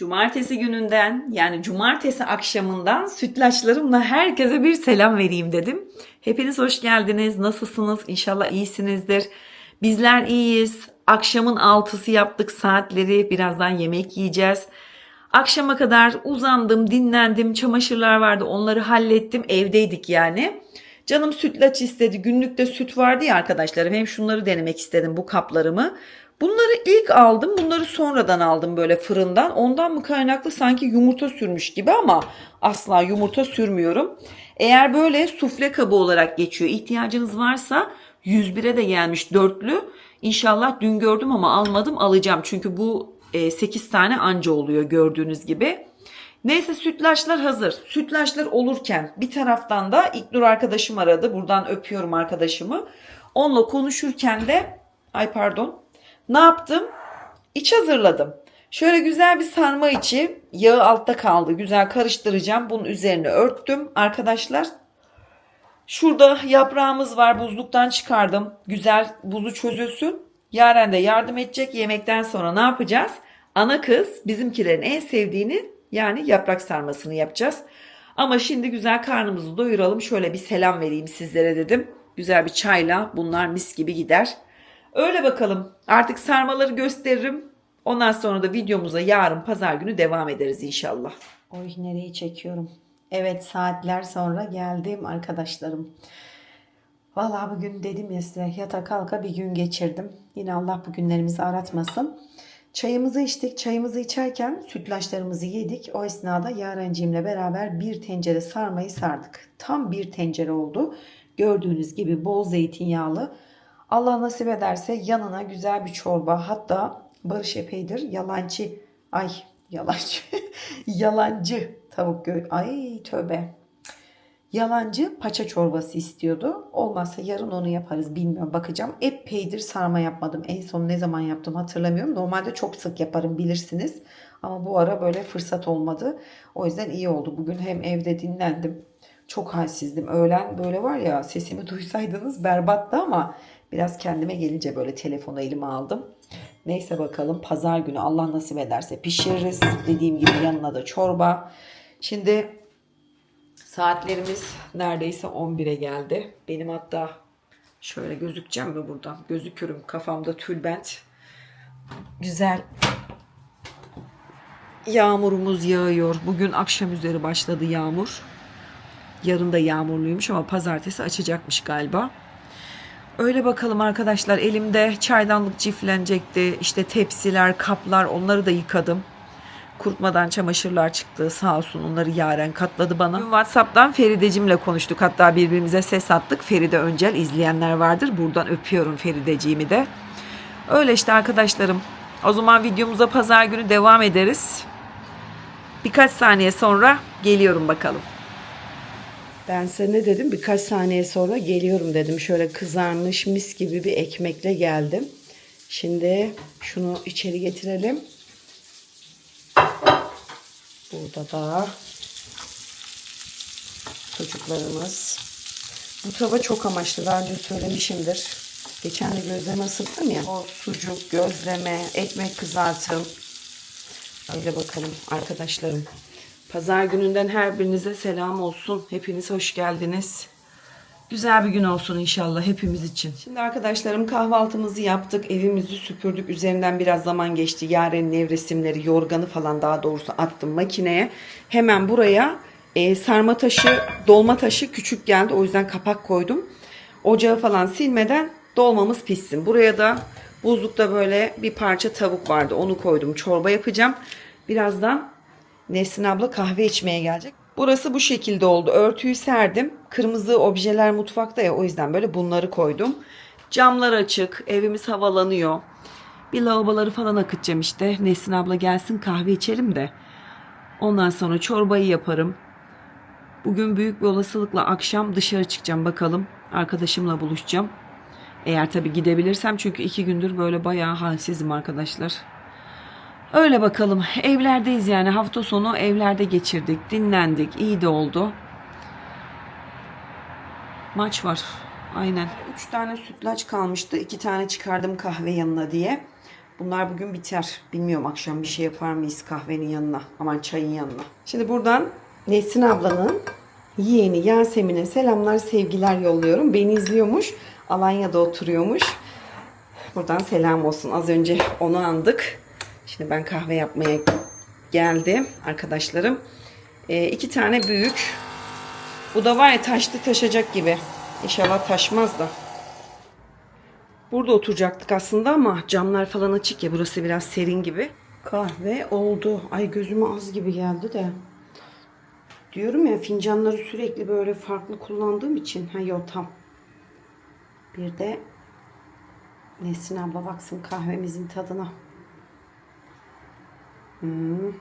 Cumartesi gününden yani cumartesi akşamından sütlaçlarımla herkese bir selam vereyim dedim. Hepiniz hoş geldiniz. Nasılsınız? İnşallah iyisinizdir. Bizler iyiyiz. Akşamın altısı yaptık saatleri. Birazdan yemek yiyeceğiz. Akşama kadar uzandım, dinlendim. Çamaşırlar vardı onları hallettim. Evdeydik yani. Canım sütlaç istedi. Günlükte süt vardı ya arkadaşlarım. Hem şunları denemek istedim bu kaplarımı. Bunları ilk aldım. Bunları sonradan aldım böyle fırından. Ondan mı kaynaklı sanki yumurta sürmüş gibi ama asla yumurta sürmüyorum. Eğer böyle sufle kabı olarak geçiyor. ihtiyacınız varsa 101'e de gelmiş dörtlü. İnşallah dün gördüm ama almadım alacağım. Çünkü bu 8 tane anca oluyor gördüğünüz gibi. Neyse sütlaçlar hazır. Sütlaçlar olurken bir taraftan da İknur arkadaşım aradı. Buradan öpüyorum arkadaşımı. Onunla konuşurken de ay pardon ne yaptım? İç hazırladım. Şöyle güzel bir sarma içi. Yağı altta kaldı. Güzel karıştıracağım. Bunun üzerine örttüm arkadaşlar. Şurada yaprağımız var. Buzluktan çıkardım. Güzel buzu çözülsün. Yaren de yardım edecek. Yemekten sonra ne yapacağız? Ana kız bizimkilerin en sevdiğini yani yaprak sarmasını yapacağız. Ama şimdi güzel karnımızı doyuralım. Şöyle bir selam vereyim sizlere dedim. Güzel bir çayla bunlar mis gibi gider. Öyle bakalım. Artık sarmaları gösteririm. Ondan sonra da videomuza yarın pazar günü devam ederiz inşallah. Oy nereyi çekiyorum. Evet saatler sonra geldim arkadaşlarım. Vallahi bugün dedim ya size yata kalka bir gün geçirdim. Yine Allah bu günlerimizi aratmasın. Çayımızı içtik. Çayımızı içerken sütlaçlarımızı yedik. O esnada Yarenciğimle beraber bir tencere sarmayı sardık. Tam bir tencere oldu. Gördüğünüz gibi bol zeytinyağlı. Allah nasip ederse yanına güzel bir çorba. Hatta Barış epeydir yalancı. Ay yalancı. yalancı tavuk gö Ay tövbe. Yalancı paça çorbası istiyordu. Olmazsa yarın onu yaparız bilmiyorum bakacağım. Epeydir sarma yapmadım. En son ne zaman yaptım hatırlamıyorum. Normalde çok sık yaparım bilirsiniz. Ama bu ara böyle fırsat olmadı. O yüzden iyi oldu. Bugün hem evde dinlendim. Çok halsizdim. Öğlen böyle var ya sesimi duysaydınız berbattı ama biraz kendime gelince böyle telefonu elime aldım. Neyse bakalım pazar günü Allah nasip ederse pişiririz. Dediğim gibi yanına da çorba. Şimdi Saatlerimiz neredeyse 11'e geldi. Benim hatta şöyle gözükeceğim mi buradan? Gözükürüm. Kafamda tülbent. Güzel yağmurumuz yağıyor. Bugün akşam üzeri başladı yağmur. Yarın da yağmurluymuş ama pazartesi açacakmış galiba. Öyle bakalım arkadaşlar. Elimde çaydanlık ciflenecekti. İşte tepsiler, kaplar onları da yıkadım kurutmadan çamaşırlar çıktı. Sağ olsun onları Yaren katladı bana. Dün WhatsApp'tan Feridecimle konuştuk. Hatta birbirimize ses attık. Feride Öncel izleyenler vardır. Buradan öpüyorum Ferideciğimi de. Öyle işte arkadaşlarım. O zaman videomuza pazar günü devam ederiz. Birkaç saniye sonra geliyorum bakalım. Ben size ne dedim? Birkaç saniye sonra geliyorum dedim. Şöyle kızarmış mis gibi bir ekmekle geldim. Şimdi şunu içeri getirelim. Burada da çocuklarımız. Bu tava çok amaçlı. Daha önce söylemişimdir. Geçen de gözleme ısıttım ya. O sucuk, gözleme, ekmek kızartım. Öyle bakalım arkadaşlarım. Pazar gününden her birinize selam olsun. Hepiniz hoş geldiniz. Güzel bir gün olsun inşallah hepimiz için. Şimdi arkadaşlarım kahvaltımızı yaptık. Evimizi süpürdük. Üzerinden biraz zaman geçti. Yaren'in ev resimleri, yorganı falan daha doğrusu attım makineye. Hemen buraya e, sarma taşı, dolma taşı küçük geldi. O yüzden kapak koydum. Ocağı falan silmeden dolmamız pişsin. Buraya da buzlukta böyle bir parça tavuk vardı. Onu koydum. Çorba yapacağım. Birazdan Nesrin abla kahve içmeye gelecek. Burası bu şekilde oldu. Örtüyü serdim. Kırmızı objeler mutfakta ya o yüzden böyle bunları koydum. Camlar açık. Evimiz havalanıyor. Bir lavaboları falan akıtacağım işte. Nesin abla gelsin kahve içelim de. Ondan sonra çorbayı yaparım. Bugün büyük bir olasılıkla akşam dışarı çıkacağım bakalım. Arkadaşımla buluşacağım. Eğer tabii gidebilirsem çünkü iki gündür böyle bayağı halsizim arkadaşlar. Öyle bakalım. Evlerdeyiz yani. Hafta sonu evlerde geçirdik. Dinlendik. İyi de oldu. Maç var. Aynen. Üç tane sütlaç kalmıştı. İki tane çıkardım kahve yanına diye. Bunlar bugün biter. Bilmiyorum akşam bir şey yapar mıyız kahvenin yanına. Aman çayın yanına. Şimdi buradan Nesrin ablanın yeğeni Yasemin'e selamlar sevgiler yolluyorum. Beni izliyormuş. Alanya'da oturuyormuş. Buradan selam olsun. Az önce onu andık. Şimdi ben kahve yapmaya geldim arkadaşlarım. Ee, iki tane büyük. Bu da var ya taştı taşacak gibi. İnşallah taşmaz da. Burada oturacaktık aslında ama camlar falan açık ya burası biraz serin gibi. Kahve oldu. Ay gözüme az gibi geldi de. Diyorum ya fincanları sürekli böyle farklı kullandığım için. Ha yok tam. Bir de Nesin abla baksın kahvemizin tadına. Hmm.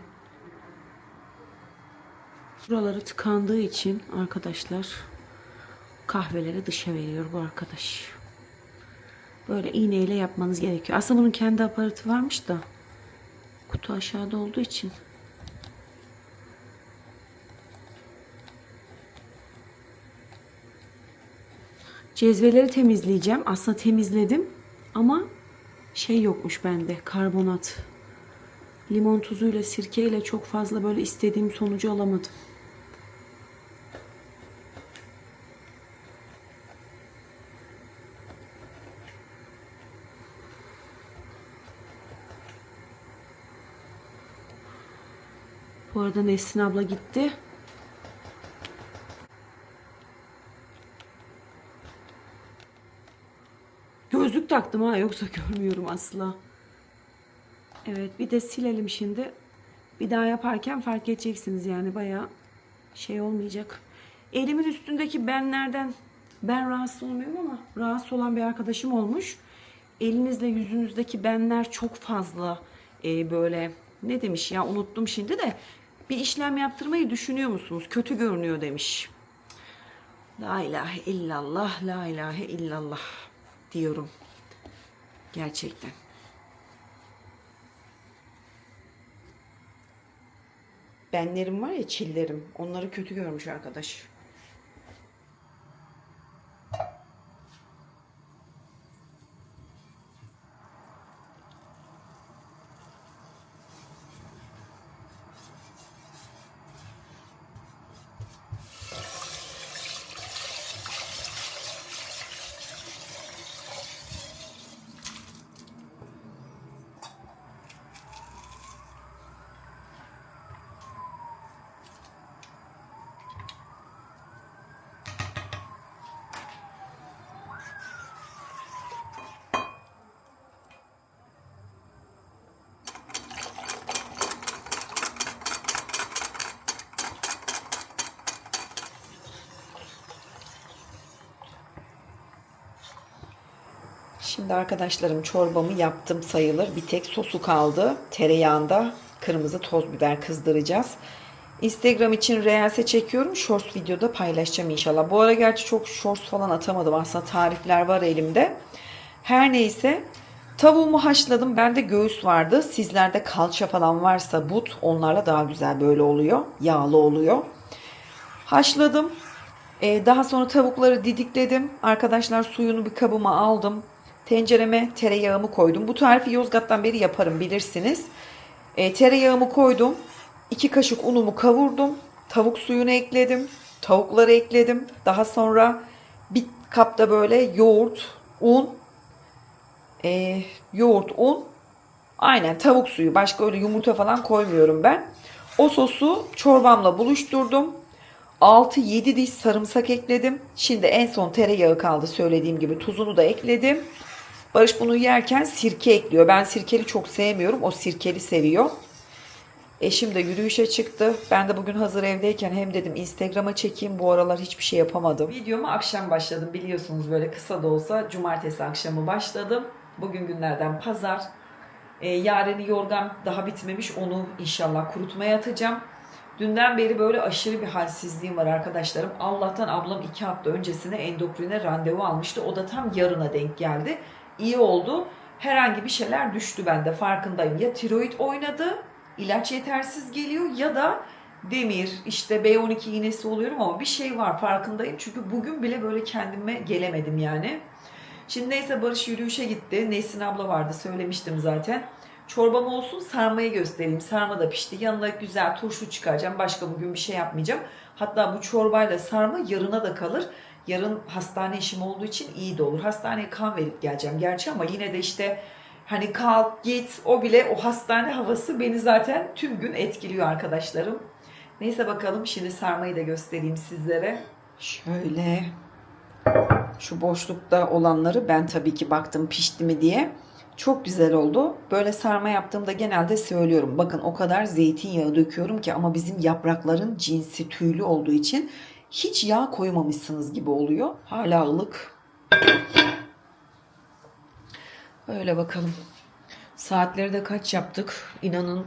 Buraları tıkandığı için arkadaşlar kahveleri dışa veriyor bu arkadaş. Böyle iğneyle yapmanız gerekiyor. Aslında bunun kendi aparatı varmış da kutu aşağıda olduğu için Cezveleri temizleyeceğim. Aslında temizledim ama şey yokmuş bende karbonat. Limon tuzuyla sirkeyle çok fazla böyle istediğim sonucu alamadım. Bu arada Nesrin abla gitti. Gözlük taktım ha yoksa görmüyorum asla. Evet bir de silelim şimdi. Bir daha yaparken fark edeceksiniz yani bayağı şey olmayacak. Elimin üstündeki benlerden ben rahatsız olmuyorum ama rahatsız olan bir arkadaşım olmuş. Elinizle yüzünüzdeki benler çok fazla e, böyle ne demiş ya unuttum şimdi de bir işlem yaptırmayı düşünüyor musunuz? Kötü görünüyor demiş. La ilahe illallah, la ilahe illallah diyorum. Gerçekten. Benlerim var ya çillerim. Onları kötü görmüş arkadaş. Şimdi arkadaşlarım çorbamı yaptım sayılır. Bir tek sosu kaldı. Tereyağında kırmızı toz biber kızdıracağız. Instagram için reelse çekiyorum. Shorts videoda paylaşacağım inşallah. Bu ara gerçi çok shorts falan atamadım. Aslında tarifler var elimde. Her neyse tavuğumu haşladım. Bende göğüs vardı. Sizlerde kalça falan varsa but onlarla daha güzel böyle oluyor. Yağlı oluyor. Haşladım. Ee, daha sonra tavukları didikledim. Arkadaşlar suyunu bir kabıma aldım. Tencereme tereyağımı koydum. Bu tarifi Yozgat'tan beri yaparım bilirsiniz. E, tereyağımı koydum. 2 kaşık unumu kavurdum. Tavuk suyunu ekledim. Tavukları ekledim. Daha sonra bir kapta böyle yoğurt, un, e, yoğurt, un, aynen tavuk suyu. Başka öyle yumurta falan koymuyorum ben. O sosu çorbamla buluşturdum. 6-7 diş sarımsak ekledim. Şimdi en son tereyağı kaldı söylediğim gibi tuzunu da ekledim. Barış bunu yerken sirke ekliyor. Ben sirkeli çok sevmiyorum. O sirkeli seviyor. Eşim de yürüyüşe çıktı. Ben de bugün hazır evdeyken hem dedim Instagram'a çekeyim. Bu aralar hiçbir şey yapamadım. Videoma akşam başladım biliyorsunuz böyle kısa da olsa. Cumartesi akşamı başladım. Bugün günlerden pazar. Ee, yarını yorgan daha bitmemiş. Onu inşallah kurutmaya atacağım. Dünden beri böyle aşırı bir halsizliğim var arkadaşlarım. Allah'tan ablam iki hafta öncesine endokrine randevu almıştı. O da tam yarına denk geldi. İyi oldu. Herhangi bir şeyler düştü bende farkındayım. Ya tiroid oynadı, ilaç yetersiz geliyor ya da demir, işte B12 iğnesi oluyorum ama bir şey var farkındayım. Çünkü bugün bile böyle kendime gelemedim yani. Şimdi neyse Barış yürüyüşe gitti. Nesin abla vardı söylemiştim zaten. Çorbam olsun sarmayı göstereyim. Sarma da pişti. Yanına güzel turşu çıkaracağım. Başka bugün bir şey yapmayacağım. Hatta bu çorbayla sarma yarına da kalır. Yarın hastane işim olduğu için iyi de olur. Hastaneye kan verip geleceğim gerçi ama yine de işte hani kalk git o bile o hastane havası beni zaten tüm gün etkiliyor arkadaşlarım. Neyse bakalım şimdi sarmayı da göstereyim sizlere. Şöyle şu boşlukta olanları ben tabii ki baktım pişti mi diye. Çok güzel oldu. Böyle sarma yaptığımda genelde söylüyorum. Bakın o kadar zeytinyağı döküyorum ki ama bizim yaprakların cinsi tüylü olduğu için hiç yağ koymamışsınız gibi oluyor. Hala ılık. Öyle bakalım. Saatleri de kaç yaptık? İnanın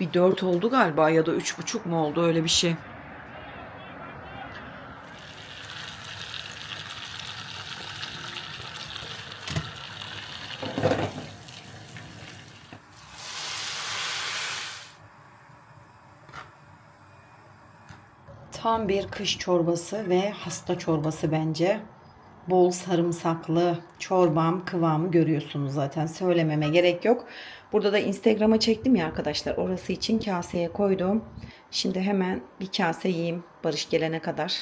bir dört oldu galiba ya da üç buçuk mu oldu öyle bir şey. Tam bir kış çorbası ve hasta çorbası bence. Bol sarımsaklı çorbam kıvamı görüyorsunuz zaten. Söylememe gerek yok. Burada da Instagram'a çektim ya arkadaşlar. Orası için kaseye koydum. Şimdi hemen bir kase yiyeyim Barış gelene kadar.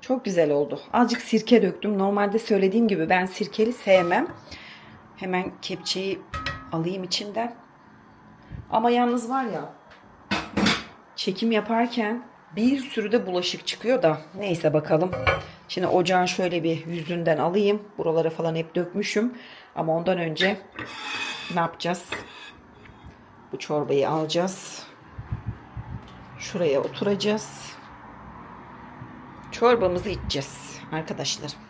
Çok güzel oldu. Azıcık sirke döktüm. Normalde söylediğim gibi ben sirkeli sevmem. Hemen kepçeyi alayım içinden. Ama yalnız var ya çekim yaparken bir sürü de bulaşık çıkıyor da neyse bakalım. Şimdi ocağın şöyle bir yüzünden alayım. Buralara falan hep dökmüşüm. Ama ondan önce ne yapacağız? Bu çorbayı alacağız. Şuraya oturacağız. Çorbamızı içeceğiz arkadaşlar.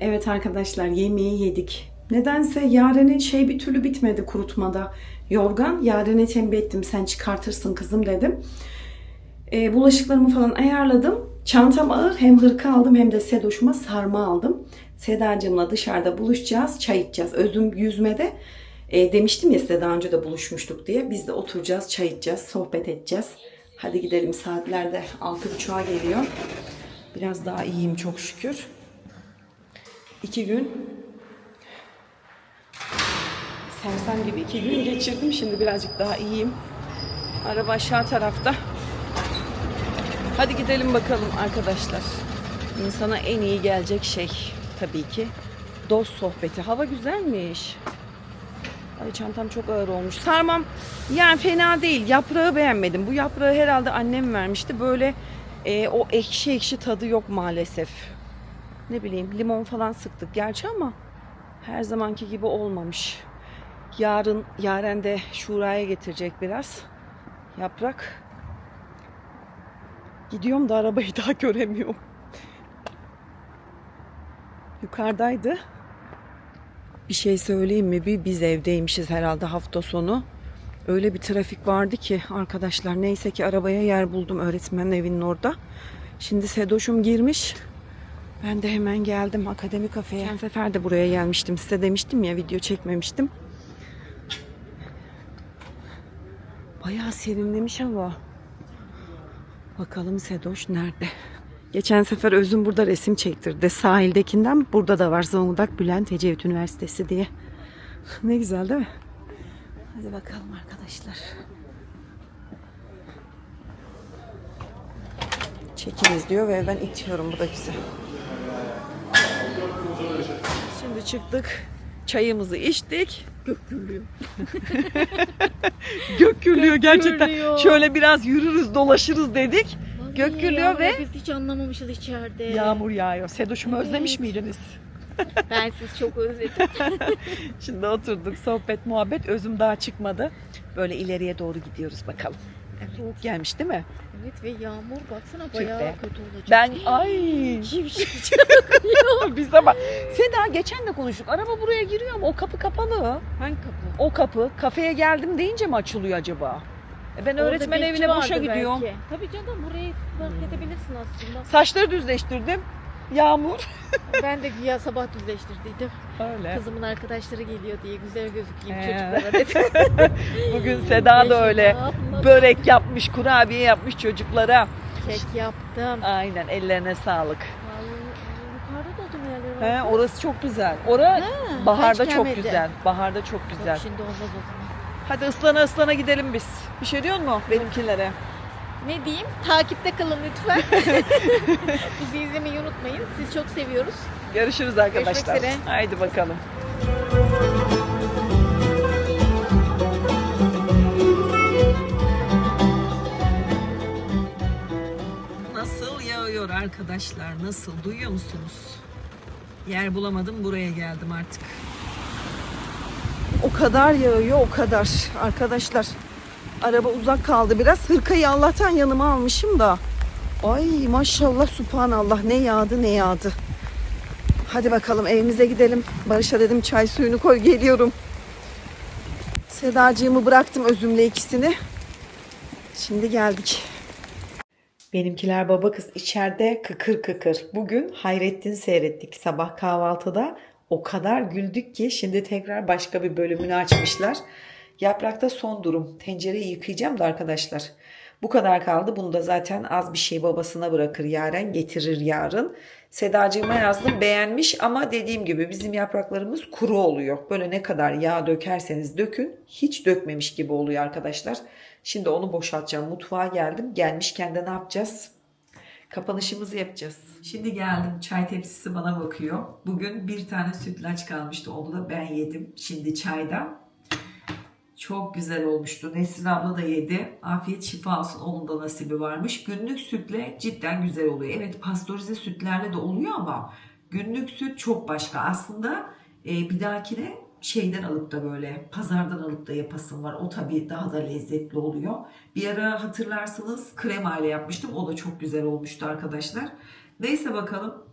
Evet arkadaşlar yemeği yedik. Nedense Yaren'in şey bir türlü bitmedi kurutmada. Yorgan Yaren'e tembih ettim sen çıkartırsın kızım dedim. E, bulaşıklarımı falan ayarladım. Çantam ağır hem hırka aldım hem de Sedoş'uma sarma aldım. Sedacığımla dışarıda buluşacağız, çay içeceğiz. Özüm yüzmede e, demiştim ya size daha önce de buluşmuştuk diye. Biz de oturacağız, çay içeceğiz, sohbet edeceğiz. Hadi gidelim saatlerde 6.30'a geliyor. Biraz daha iyiyim çok şükür. İki gün sersem gibi iki gün geçirdim. Şimdi birazcık daha iyiyim. Araba aşağı tarafta. Hadi gidelim bakalım arkadaşlar. İnsana en iyi gelecek şey tabii ki dost sohbeti. Hava güzelmiş. Ay çantam çok ağır olmuş. Sarmam yani fena değil. Yaprağı beğenmedim. Bu yaprağı herhalde annem vermişti. Böyle e, o ekşi ekşi tadı yok maalesef ne bileyim limon falan sıktık gerçi ama her zamanki gibi olmamış. Yarın Yaren de Şura'ya getirecek biraz yaprak. Gidiyorum da arabayı daha göremiyorum. Yukarıdaydı. Bir şey söyleyeyim mi? Bir biz evdeymişiz herhalde hafta sonu. Öyle bir trafik vardı ki arkadaşlar neyse ki arabaya yer buldum öğretmenin evinin orada. Şimdi Sedoş'um girmiş. Ben de hemen geldim akademi kafeye. Geçen sefer de buraya gelmiştim. Size demiştim ya video çekmemiştim. Bayağı serinlemiş hava. Bakalım Sedoş nerede? Geçen sefer Özüm burada resim çektirdi. Sahildekinden burada da var Zonguldak Bülent Ecevit Üniversitesi diye. ne güzel değil mi? Hadi bakalım arkadaşlar. Çekiniz diyor ve ben itiyorum. Bu da güzel. Şimdi çıktık. Çayımızı içtik. Gök gürlüyor. Gök gürlüyor gerçekten. gürlüyor. Şöyle biraz yürürüz, dolaşırız dedik. Gök Vallahi gürlüyor ya, ve biz hiç anlamamışız içeride. yağmur yağıyor. Sedoş'umu Evet. özlemiş miydiniz? Ben sizi çok özledim. Şimdi oturduk, sohbet, muhabbet. Özüm daha çıkmadı. Böyle ileriye doğru gidiyoruz bakalım. Soğuk gelmiş değil mi? evet ve yağmur baksana bayağı kötü olacak. Ben ay Şimşek bize bak. Seda geçen de konuştuk. Araba buraya giriyor ama o kapı kapalı. Hangi kapı? O kapı kafeye geldim deyince mi açılıyor acaba? E ben Orada öğretmen bekçi evine boşa vardı gidiyorum. belki. Tabii canım burayı fark edebilirsin aslında. Saçları düzleştirdim. Yağmur. ben de güya sabah düzleştirdiydim. Öyle. Kızımın arkadaşları geliyor diye güzel gözükeyim He. çocuklara dedim. Bugün Seda da öyle. Börek yapmış, kurabiye yapmış çocuklara. Kek yaptım. Aynen ellerine sağlık. He, orası çok güzel. Ora Ha, baharda çok gelmedi. güzel. Baharda çok Yok, güzel. şimdi olmaz o zaman. Hadi ıslana ıslana gidelim biz. Bir şey diyor mu benimkilere? Ne diyeyim? Takipte kalın lütfen. Bizi izlemeyi unutmayın. Sizi çok seviyoruz. Görüşürüz arkadaşlar. üzere. Haydi bakalım. Nasıl yağıyor arkadaşlar? Nasıl? Duyuyor musunuz? Yer bulamadım buraya geldim artık. O kadar yağıyor o kadar arkadaşlar. Araba uzak kaldı biraz. Hırkayı Allah'tan yanıma almışım da. Ay maşallah subhanallah ne yağdı ne yağdı. Hadi bakalım evimize gidelim. Barış'a dedim çay suyunu koy geliyorum. Sedacığımı bıraktım özümle ikisini. Şimdi geldik. Benimkiler baba kız içeride kıkır kıkır. Bugün Hayrettin seyrettik sabah kahvaltıda. O kadar güldük ki şimdi tekrar başka bir bölümünü açmışlar. Yaprakta son durum. Tencereyi yıkayacağım da arkadaşlar. Bu kadar kaldı. Bunu da zaten az bir şey babasına bırakır Yaren. Getirir yarın. Sedacığıma yazdım beğenmiş ama dediğim gibi bizim yapraklarımız kuru oluyor. Böyle ne kadar yağ dökerseniz dökün hiç dökmemiş gibi oluyor arkadaşlar. Şimdi onu boşaltacağım. Mutfağa geldim. Gelmişken de ne yapacağız? Kapanışımızı yapacağız. Şimdi geldim. Çay tepsisi bana bakıyor. Bugün bir tane sütlaç kalmıştı. Onu da ben yedim. Şimdi çayda. Çok güzel olmuştu. Nesrin abla da yedi. Afiyet şifa olsun. Onun da nasibi varmış. Günlük sütle cidden güzel oluyor. Evet pastörize sütlerle de oluyor ama günlük süt çok başka. Aslında e, bir dahakine şeyden alıp da böyle pazardan alıp da yapasın var. O tabii daha da lezzetli oluyor. Bir ara hatırlarsınız krema ile yapmıştım. O da çok güzel olmuştu arkadaşlar. Neyse bakalım.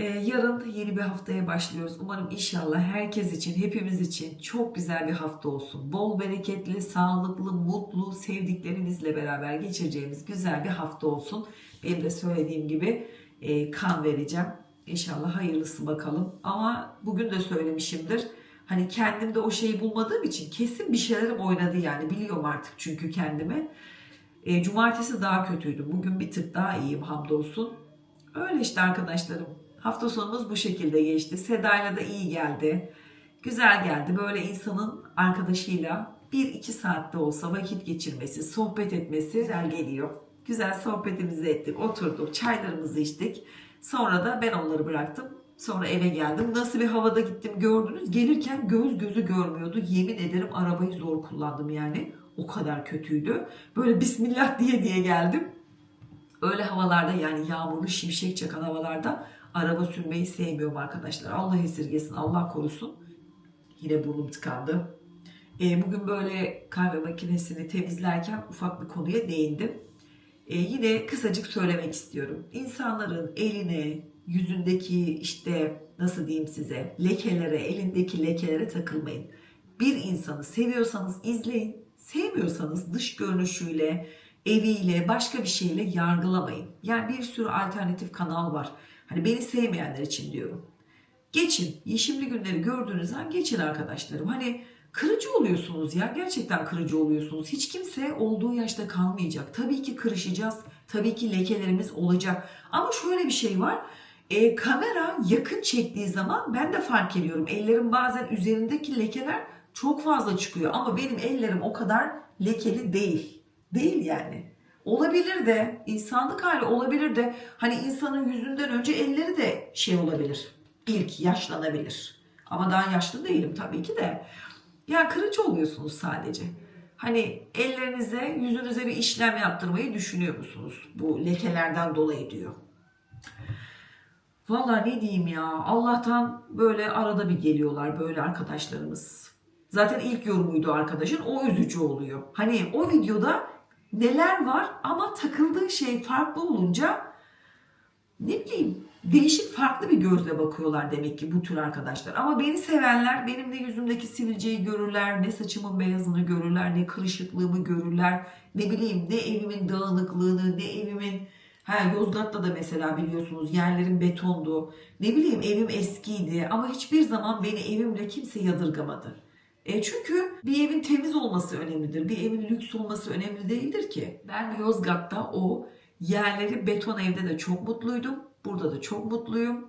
Ee, yarın yeni bir haftaya başlıyoruz. Umarım inşallah herkes için, hepimiz için çok güzel bir hafta olsun. Bol bereketli, sağlıklı, mutlu, sevdiklerinizle beraber geçireceğimiz güzel bir hafta olsun. Benim de söylediğim gibi e, kan vereceğim. İnşallah hayırlısı bakalım. Ama bugün de söylemişimdir. Hani kendimde o şeyi bulmadığım için kesin bir şeylerim oynadı yani. Biliyorum artık çünkü kendimi. E, cumartesi daha kötüydüm. Bugün bir tık daha iyiyim hamdolsun. Öyle işte arkadaşlarım. Hafta sonumuz bu şekilde geçti. Seda'yla da iyi geldi. Güzel geldi. Böyle insanın arkadaşıyla bir iki saatte olsa vakit geçirmesi, sohbet etmesi güzel geliyor. Güzel sohbetimizi ettik, oturduk, çaylarımızı içtik. Sonra da ben onları bıraktım. Sonra eve geldim. Nasıl bir havada gittim gördünüz. Gelirken göz gözü görmüyordu. Yemin ederim arabayı zor kullandım yani. O kadar kötüydü. Böyle bismillah diye diye geldim. Öyle havalarda yani yağmurlu şimşek çakan havalarda araba sürmeyi sevmiyorum arkadaşlar. Allah esirgesin, Allah korusun. Yine burnum tıkandı. E, bugün böyle kahve makinesini temizlerken ufak bir konuya değindim. E, yine kısacık söylemek istiyorum. İnsanların eline, yüzündeki işte nasıl diyeyim size lekelere, elindeki lekelere takılmayın. Bir insanı seviyorsanız izleyin, sevmiyorsanız dış görünüşüyle, eviyle, başka bir şeyle yargılamayın. Yani bir sürü alternatif kanal var. Hani beni sevmeyenler için diyorum. Geçin. Yeşimli günleri gördüğünüz an geçin arkadaşlarım. Hani kırıcı oluyorsunuz ya. Gerçekten kırıcı oluyorsunuz. Hiç kimse olduğu yaşta kalmayacak. Tabii ki kırışacağız. Tabii ki lekelerimiz olacak. Ama şöyle bir şey var. E, kamera yakın çektiği zaman ben de fark ediyorum. Ellerim bazen üzerindeki lekeler çok fazla çıkıyor. Ama benim ellerim o kadar lekeli değil. Değil yani. Olabilir de insanlık hali olabilir de hani insanın yüzünden önce elleri de şey olabilir. İlk yaşlanabilir. Ama daha yaşlı değilim tabii ki de. Ya kırıcı oluyorsunuz sadece. Hani ellerinize, yüzünüze bir işlem yaptırmayı düşünüyor musunuz? Bu lekelerden dolayı diyor. Vallahi ne diyeyim ya. Allah'tan böyle arada bir geliyorlar böyle arkadaşlarımız. Zaten ilk yorumuydu arkadaşın. O üzücü oluyor. Hani o videoda neler var ama takıldığı şey farklı olunca ne bileyim değişik farklı bir gözle bakıyorlar demek ki bu tür arkadaşlar. Ama beni sevenler benim de yüzümdeki sivilceyi görürler, ne saçımın beyazını görürler, ne kırışıklığımı görürler, ne bileyim ne evimin dağınıklığını, ne evimin Ha Yozgat'ta da mesela biliyorsunuz yerlerim betondu. Ne bileyim evim eskiydi ama hiçbir zaman beni evimle kimse yadırgamadı. E çünkü bir evin temiz olması önemlidir. Bir evin lüks olması önemli değildir ki. Ben Yozgat'ta o Yerleri beton evde de çok mutluydum. Burada da çok mutluyum.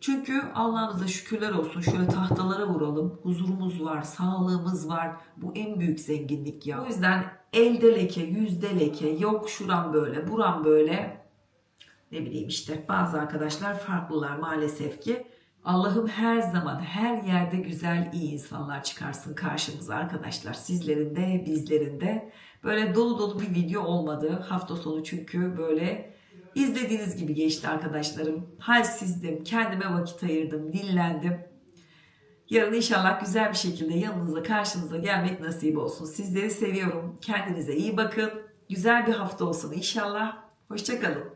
Çünkü Allah'ımıza şükürler olsun şöyle tahtalara vuralım. Huzurumuz var, sağlığımız var. Bu en büyük zenginlik ya. O yüzden elde leke, yüzde leke, yok şuram böyle, buram böyle. Ne bileyim işte bazı arkadaşlar farklılar maalesef ki. Allah'ım her zaman her yerde güzel iyi insanlar çıkarsın karşımıza arkadaşlar. Sizlerin de bizlerin de böyle dolu dolu bir video olmadı. Hafta sonu çünkü böyle izlediğiniz gibi geçti arkadaşlarım. Halsizdim, kendime vakit ayırdım, dinlendim. Yarın inşallah güzel bir şekilde yanınıza karşınıza gelmek nasip olsun. Sizleri seviyorum. Kendinize iyi bakın. Güzel bir hafta olsun inşallah. Hoşçakalın.